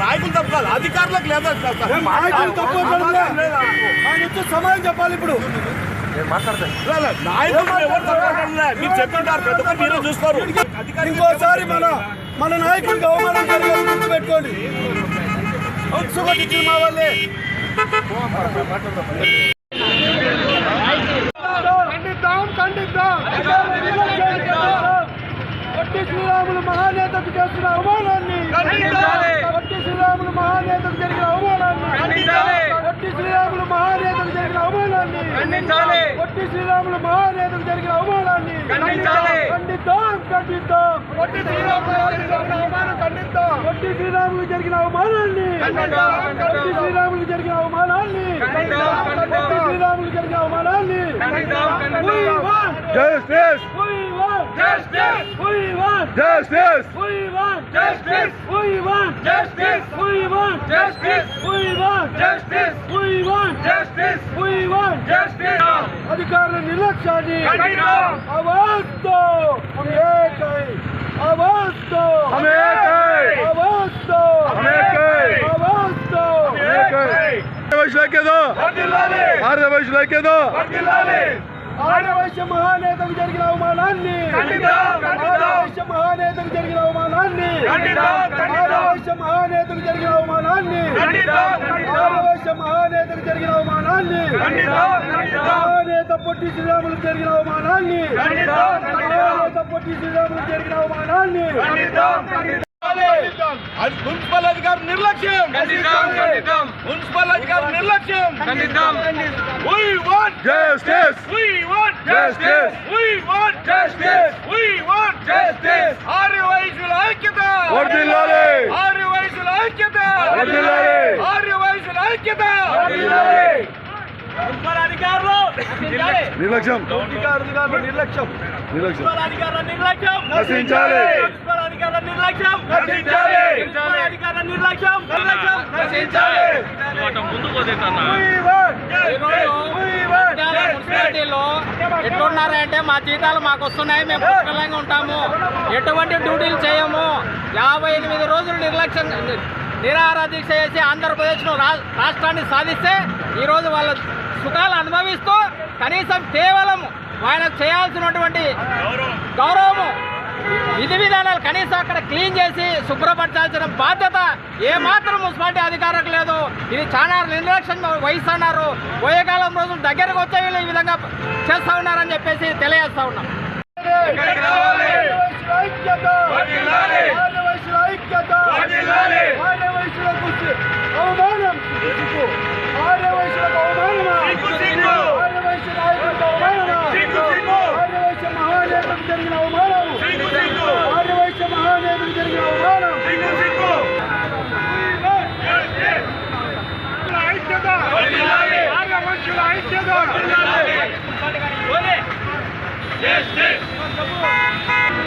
నాయకులు తప్ప కాదు అధికారులకు లేదా సమాధానం చెప్పాలి ఇప్పుడు నాయకులు ఎవరు తప్పకుండా మీరు చెప్తుంటారు పెద్ద మీరే చూస్తారు ఇంకోసారి మన మన నాయకుడికి అవమానం జరిగేది ఉత్సుకొచ్చి మా వాళ్ళే ఖండిద్దాం ఖండిద్దాం పొట్టి శ్రీరాములు మహానేతకు చేస్తున్న అవమానాన్ని పొట్టి శ్రీరాములు మహానేతకు జరిగిన అవమానాన్ని పొట్టి శ్రీరాములు మహానేతకు జరిగిన అవమానాన్ని పొట్టి శ్రీరాములు మహానేతకు జరిగిన అవమానాన్ని ఖండిద్దాం ఖండిద్దాం. పొట్టి శ్రీరాములు జరిగిన అవమానం ఖండిద్దాం. పొట్టి శ్రీరాములు జరిగిన అవమానాన్ని పొట్టి శ్రీరాములు జరిగిన అవమానాన్ని Potti Sriramulu Justice! We want justice! We want justice! We want justice! We want justice! We want justice! We want justice! We want justice! अधिकार निलक्षणी आवाज दो हम एक है आवाज दो हम एक है आवाज दो हम एक है आवाज ఆడవైశ్య మహానేతకు జరిగిన అవమానాన్ని ఆడవైశ్య మహానేతకు జరిగిన అవమానాన్ని ఆడవైశ్య మహానేతకు జరిగిన అవమానాన్ని ఆడవైశ్య మహానేతకు జరిగిన అవమానాన్ని మహానేత పొట్టి శ్రీరాములకు జరిగిన అవమానాన్ని మహానేత పొట్టి శ్రీరాములకు జరిగిన అవమానాన్ని అది మున్సిపల్ అధికారి నిర్లక్ష్యం మున్సిపల్ అధికారి నిర్లక్ష్యం We want justice. We want justice. We want justice. We want justice. Arya వయసుల ఐక్యత వర్ధిల్లాలి ఆర్య వయసుల ఐక్యత వర్ధిల్లాలి ఆర్య వయసుల ఐక్యత వర్ధిల్లాలి మున్సిపల్ అధికారులు నిర్లక్ష్యం. నిర్లక్ష్యం. నిర్లక్ష్యం. నశించాలి. మున్సిపాలిటీలో ఎట్లున్నారంటే మా జీతాలు మాకు వస్తున్నాయి మేము పుష్కలంగా ఉంటాము. ఎటువంటి డ్యూటీలు చేయము. యాభై ఎనిమిది రోజులు నిర్లక్ష్యం నిరాహార దీక్ష చేసి ఆంధ్రప్రదేశ్ను రా రాష్ట్రాన్ని సాధిస్తే ఈరోజు వాళ్ళ సుఖాలు అనుభవిస్తూ కనీసం కేవలం ఆయనకు చేయాల్సినటువంటి గౌరవము విధి విధానాలు కనీసం అక్కడ క్లీన్ చేసి శుభ్రపరచాల్సిన బాధ్యత ఏ మాత్రం మున్సిపాలిటీ అధికారులకు లేదు. ఇది చాలా నిర్లక్ష్యం వహిస్తున్నారు. అన్నారు పోయే కాలం రోజులు దగ్గరకు వచ్చే వీళ్ళు ఈ విధంగా చేస్తా ఉన్నారని చెప్పేసి తెలియజేస్తా ఉన్నాం. ఐక్యత جس تے مرحبا مرحبا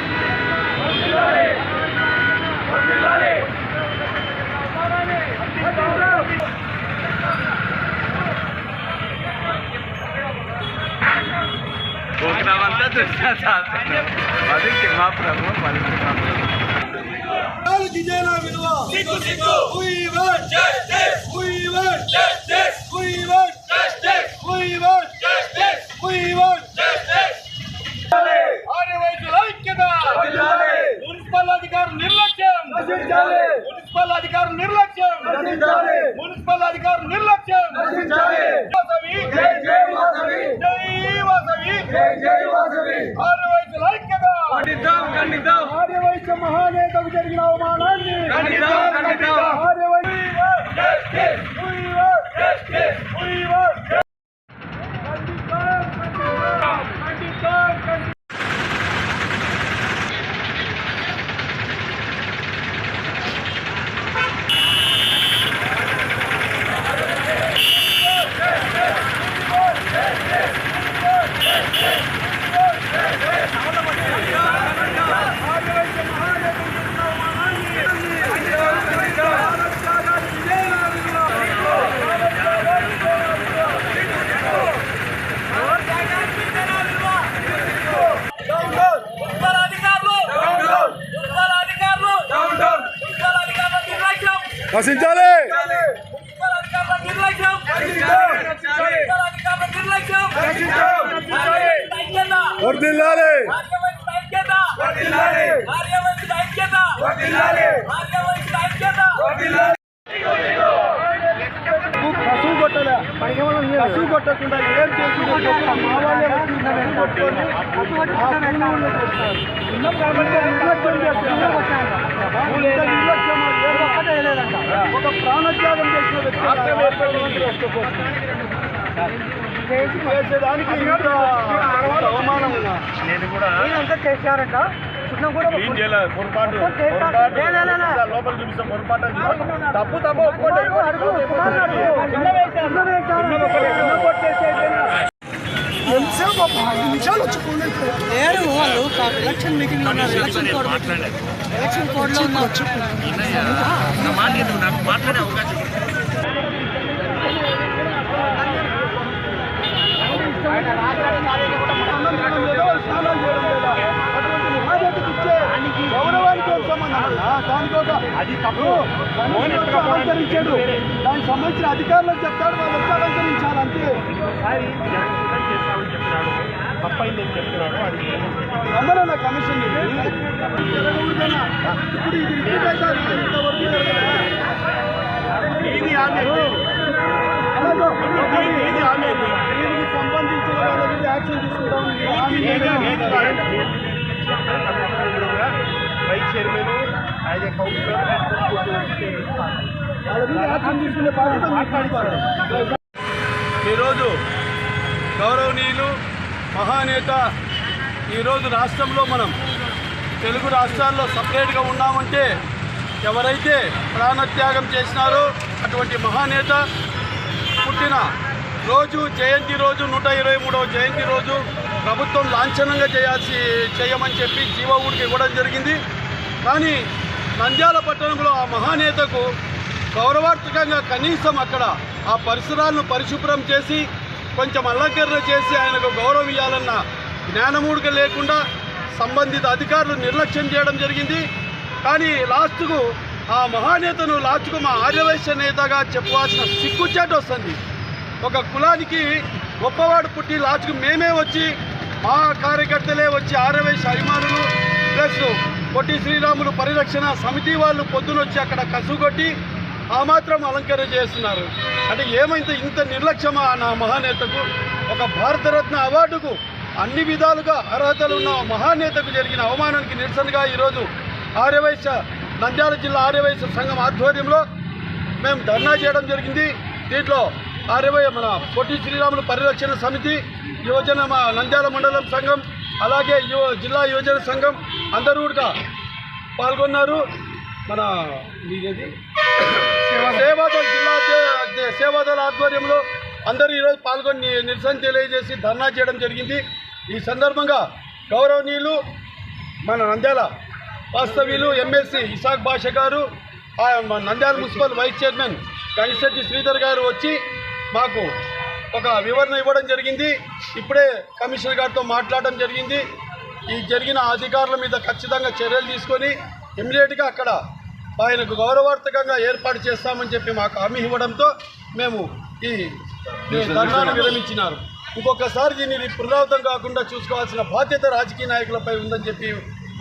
مرحبا مرحبا دوہاں دا وانتھ تے سات بعد میں کہ ماں پرموں پانی دے ماں جی మున్సిపల్ అధికారుల నిర్లక్ష్యం. వాసవి. జై వాసవి. ఆర్యవైశ్యుల ఐక్యత. ఆర్యవైశ్య మహానేతకు జరిగిన అవమానాన్ని నశించాలి వర్దిల్లాలి కసువు కొట్టలే కొట్టకుండా ఏం చేసిందో చెప్పు. మా వాళ్ళే వచ్చి నిర్లక్ష్యం చేస్తున్నారు. నిర్లక్ష్యం ఏ ఒక ప్రాణత్యాగం చేసిన వ్యక్తి చేసేదానికి అవమానం కూడా పొరపాటు. లోపల చూపిస్తాం. పొరపాటు తప్పు తప్పు ఒప్పుకోండి. లేరు వాళ్ళు ఎలక్షన్ మీటింగ్ ఉన్నారు. ఎలక్షన్ కోడ్ ఎలక్షన్ కోడ్లో. ఉన్నారు స్నానం చేయడం లేదా? అటువంటి బాధ్యతకు ఇచ్చే గౌరవానికి ఏం సంబంధం అన్నా? దానికి ఒక అది తప్పు అలంకరించాడు దానికి సంబంధించిన అధికారులకు చెప్తాడు వాళ్ళు వచ్చి అలంకరించాలి అంతే రమ్మనన్న కమిషన్ని. జరగకూడదన్నా. ఇప్పుడు ఇది. ఇంతవరకు జరగలేదా? అలాగే దీనికి సంబంధించిన వాళ్ళ మీద యాక్షన్ తీసుకుంటాం హామీ వాళ్ళ మీద యాక్షన్ తీసుకునే బాధ్యత కాదు. ఈరోజు గౌరవనీయులు మహానేత ఈరోజు రాష్ట్రంలో మనం తెలుగు రాష్ట్రాల్లో సపరేట్గా ఉన్నామంటే ఎవరైతే ప్రాణత్యాగం చేసినారో అటువంటి మహానేత పుట్టిన రోజు జయంతి రోజు నూట ఇరవై మూడవ జయంతి రోజు ప్రభుత్వం లాంఛనంగా చేయాల్సి చేయమని చెప్పి జీవ ఊరికి ఇవ్వడం జరిగింది. కానీ నంద్యాల పట్టణంలో ఆ మహానేతకు గౌరవార్థకంగా కనీసం అక్కడ ఆ పరిసరాలను పరిశుభ్రం చేసి కొంచెం అలంకరణ చేసి ఆయనకు గౌరవం ఇవ్వాలన్న జ్ఞానమూడిక లేకుండా సంబంధిత అధికారులు నిర్లక్ష్యం చేయడం జరిగింది. కానీ లాస్ట్కు ఆ మహానేతను లాస్ట్కు మా ఆర్యవైశ్య నేతగా చెప్పవలసిన సిగ్గుచేటు వస్తుంది. ఒక కులానికి గొప్పవాడు పుట్టి లాస్ట్కు మేమే వచ్చి మా కార్యకర్తలే వచ్చి ఆర్యవైశ్య అభిమానులు ప్లస్ పొట్టి శ్రీరాములు పరిరక్షణ సమితి వాళ్ళు పొద్దునొచ్చి అక్కడ కసుగొట్టి ఆ మాత్రం అలంకరణ చేస్తున్నారు. అంటే ఏమైతే ఇంత నిర్లక్ష్యమా నా మహానేతకు? ఒక భారతరత్న అవార్డుకు అన్ని విధాలుగా అర్హతలు ఉన్న మహానేతకు జరిగిన అవమానానికి నిరసనగా ఈరోజు ఆర్యవైశ్య నంద్యాల జిల్లా ఆర్యవైశ్య సంఘం ఆధ్వర్యంలో మేము ధర్నా చేయడం జరిగింది. దీంట్లో ఆర్యవై మన పొట్టి శ్రీరాములు పరిరక్షణ సమితి యువజన మా నంద్యాల మండలం సంఘం అలాగే యువ జిల్లా యువజన సంఘం అందరూ కూడా పాల్గొన్నారు. మన మీదేది? సేవాదళ జిల్లా సేవాదళ ఆధ్వర్యంలో అందరూ ఈరోజు పాల్గొని నిరసన తెలియజేసి ధర్నా చేయడం జరిగింది. ఈ సందర్భంగా గౌరవనీయులు మన నంద్యాల వాస్తవ్యులు MLC Isaq Basha garu Nandyal municipal vice chairman Kanisetti Sridhar garu వచ్చి మాకు ఒక వివరణ ఇవ్వడం జరిగింది. ఇప్పుడే కమిషనర్ గారితో మాట్లాడడం జరిగింది. ఈ జరిగిన అధికారుల మీద ఖచ్చితంగా చర్యలు తీసుకొని ఇమ్మీడియట్గా అక్కడ ఆయనకు గౌరవార్థకంగా ఏర్పాటు చేస్తామని చెప్పి మాకు హామీ ఇవ్వడంతో మేము ఈ ధర్నాను విరమించినారు ఇంకొకసారి దీన్ని పునరావృతం కాకుండా చూసుకోవాల్సిన బాధ్యత రాజకీయ నాయకులపై ఉందని చెప్పి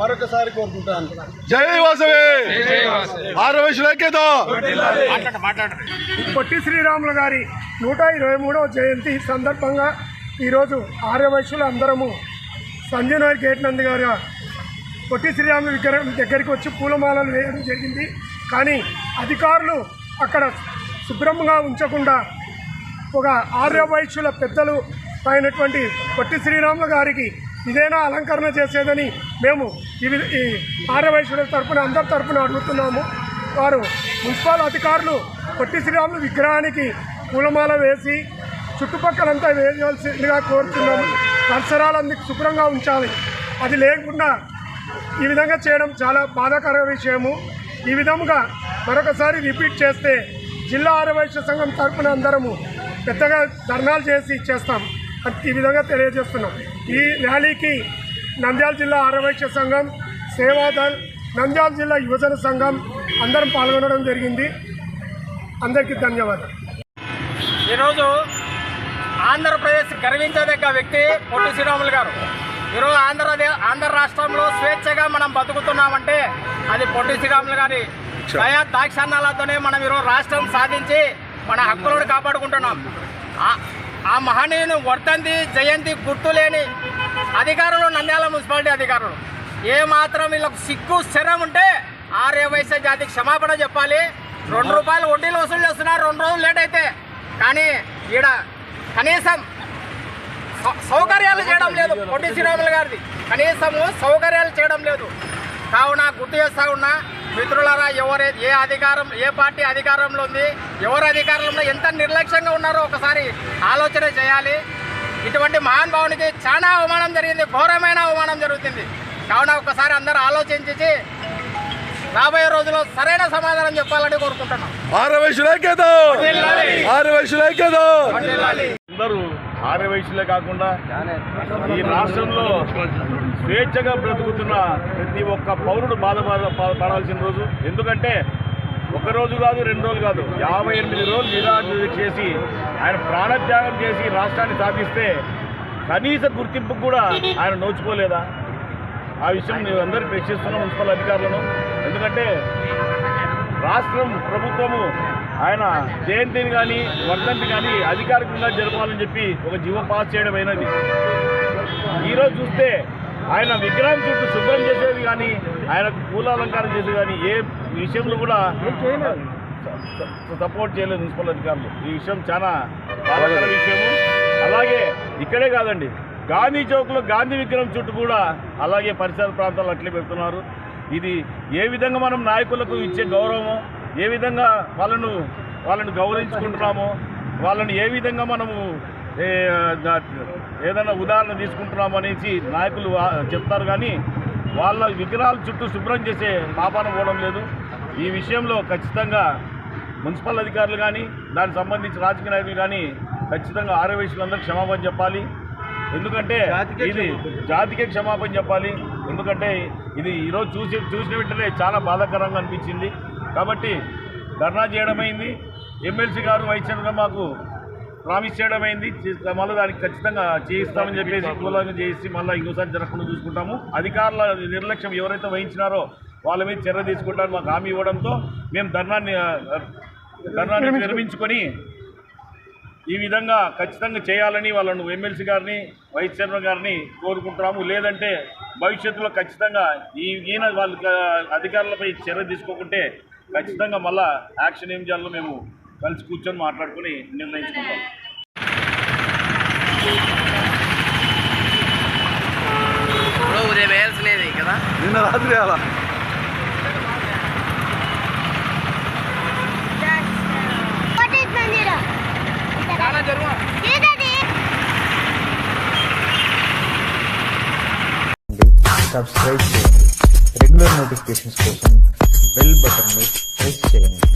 మరొకసారి కోరుకుంటాను జై వాసవి! పొట్టి శ్రీరాములు గారి నూట ఇరవై మూడవ జయంతి సందర్భంగా ఈరోజు ఆర్యవైశ్యులు అందరము సంజయనగర్ గేట్ నంది గారు పొట్టి శ్రీరాములు విగ్రహం దగ్గరికి వచ్చి పూలమాలలు వేయడం జరిగింది. కానీ అధికారులు అక్కడ శుభ్రంగా ఉంచకుండా ఒక ఆర్యవైశ్యుల పెద్దలు అయినటువంటి పొట్టి శ్రీరాములు గారికి ఇదేనా అలంకరణ చేసేదని మేము ఇవి ఈ ఆర్యవైశ్యుల తరఫున అందరి తరఫున అడుగుతున్నాము. వారు మున్సిపల్ అధికారులు పొట్టి శ్రీరాములు విగ్రహానికి పూలమాల వేసి చుట్టుపక్కలంతా వేయవలసిందిగా కోరుతున్నాము. పరిసరాలందుకు శుభ్రంగా ఉంచాలి. అది లేకుండా ఈ విధంగా చేయడం చాలా బాధాకర విషయము. ఈ విధముగా మరొకసారి రిపీట్ చేస్తే జిల్లా ఆరవైశ్య సంఘం తరపున అందరము పెద్దగా ధర్నాలు చేసి చేస్తాం. అది ఈ విధంగా తెలియజేస్తున్నాం. ఈ ర్యాలీకి నంద్యాల జిల్లా ఆరవైశ్య సంఘం సేవాదల్ నంద్యాల జిల్లా యువజన సంఘం అందరం పాల్గొనడం జరిగింది. అందరికీ ధన్యవాదాలు. ఈరోజు ఆంధ్రప్రదేశ్ గర్వించదగ్గ వ్యక్తి పొట్టి శ్రీరాములు గారు. ఈరోజు ఆంధ్రదే ఆంధ్ర రాష్ట్రంలో స్వేచ్ఛగా మనం బతుకుతున్నామంటే అది పొట్టి శ్రీరాములు గారి దయా దాక్షాణాలతోనే మనం ఈరోజు రాష్ట్రం సాధించి మన హక్కులను కాపాడుకుంటున్నాం. ఆ- మహనీయుని వర్ధంతి జయంతి గుర్తు లేని అధికారులు నంద్యాల మున్సిపాలిటీ అధికారులు. ఏ మాత్రం వీళ్ళకు సిగ్గు స్థిరం ఉంటే ఆర్య వైశ్య జాతికి క్షమాపణ చెప్పాలి. రెండు రూపాయలు వడ్డీలు వసూలు చేస్తున్నారు రెండు రోజులు లేట్ అయితే. కానీ ఈడ కనీసం సౌకర్యాలు చేయడం లేదు పొట్టి శ్రీరాములు గారిది. కనీసము సౌకర్యాలు చేయడం లేదు. కావున గుర్తు చేస్తా ఉన్నా మిత్రులారా ఎవరే ఏ అధికారం ఏ పార్టీ అధికారంలో ఉంది ఎవరు అధికారంలో ఎంత నిర్లక్ష్యంగా ఉన్నారో ఒకసారి ఆలోచన చేయాలి. ఇటువంటి మహానుభావునికి చాలా అవమానం జరిగింది ఘోరమైన అవమానం జరుగుతుంది. కావున ఒకసారి అందరూ ఆలోచించి రాబోయే రోజుల్లో సరైన సమాధానం చెప్పాలని కోరుకుంటున్నాం. ఆరవయసులు ఐక్యత ఆరవయసులు ఐక్యత అందరూ ఆర్య వయసులే కాకుండా ఈ రాష్ట్రంలో స్వేచ్ఛగా బ్రతుకుతున్న ప్రతి ఒక్క పౌరుడు బాధ పడాల్సిన రోజు. ఎందుకంటే ఒక రోజు కాదు రెండు రోజులు కాదు. యాభై ఎనిమిది రోజులు నిరాహార చేసి ఆయన ప్రాణత్యాగం చేసి రాష్ట్రాన్ని సాధిస్తే కనీస గుర్తింపు కూడా ఆయన నోచుకోలేదా? ఆ విషయం మేము అందరూ ప్రశ్నిస్తున్నాం మున్సిపల్ అధికారులను. ఎందుకంటే రాష్ట్రం ప్రభుత్వము ఆయన జయంతిని కానీ వర్ధంతి కానీ అధికారికంగా జరపాలని చెప్పి ఒక జీవో పాస్ చేయడం అయినది. ఈరోజు చూస్తే ఆయన విగ్రహం చుట్టూ శుభ్రం చేసేది కానీ ఆయనకు పూల అలంకారం చేసేది కానీ ఏ విషయంలో కూడా సపోర్ట్ చేయలేదు మున్సిపల్ అధికారులు. ఈ విషయం చాలా బాధాకర విషయము. అలాగే ఇక్కడే కాదండి గాంధీ చౌక్లో గాంధీ విగ్రహం చుట్టూ కూడా అలాగే పరిసర ప్రాంతాలు అట్లే పెడుతున్నారు. ఇది ఏ విధంగా మనం నాయకులకు ఇచ్చే గౌరవము ఏ విధంగా వాళ్ళను వాళ్ళని గౌరవించుకుంటున్నామో వాళ్ళని ఏ విధంగా మనము ఏదైనా ఉదాహరణ తీసుకుంటున్నాము అనేసి నాయకులు చెప్తారు కానీ వాళ్ళ విగ్రహాల చుట్టూ శుభ్రం చేసే పాపాన పోవడం లేదు. ఈ విషయంలో ఖచ్చితంగా మున్సిపల్ అధికారులు కానీ దానికి సంబంధించి రాజకీయ నాయకులు కానీ ఖచ్చితంగా ఆరోగ్యశ్రులందరూ క్షమాపణ చెప్పాలి. ఎందుకంటే ఇది జాతికే క్షమాపణ చెప్పాలి. ఎందుకంటే ఇది ఈరోజు చూసి చూసిన వెంటనే చాలా బాధాకరంగా అనిపించింది. కాబట్టి ధర్నా చేయడమైంది. ఎమ్మెల్సీ గారు వైస్ చైర్మన్ మాకు ప్రామిస్ చేయడం అయింది చే- మళ్ళీ దానికి ఖచ్చితంగా చేయిస్తామని చెప్పేసి కూలంగా చేసి మళ్ళీ ఇంకోసారి జరగకుండా చూసుకుంటాము. అధికారుల నిర్లక్ష్యం ఎవరైతే వహించినారో వాళ్ళ మీద చర్య తీసుకుంటారని మాకు హామీ ఇవ్వడంతో మేము ధర్నాన్ని ధర్నాన్ని విరమించుకొని ఈ విధంగా ఖచ్చితంగా చేయాలని వాళ్ళను ఎమ్మెల్సీ గారిని వైస్ చైర్మన్ గారిని కోరుకుంటున్నాము. లేదంటే భవిష్యత్తులో ఖచ్చితంగా ఈ ఈయన వాళ్ళ అధికారులపై చర్య తీసుకోకుంటే ఖచ్చితంగా మళ్ళా యాక్షన్ ఏం చేయాలో మేము కలిసి కూర్చొని మాట్లాడుకొని నిర్ణయించుకుంటాం. ఇప్పుడు ఉదయం వేయాల్సినది కదా? నిన్న రాత్రి అలా సబ్స్క్రైబ్ చేయండి. రెగ్యులర్ నోటిఫికేషన్స్ కోసం బెల్ బటన్ మీద ప్రెస్ చేయండి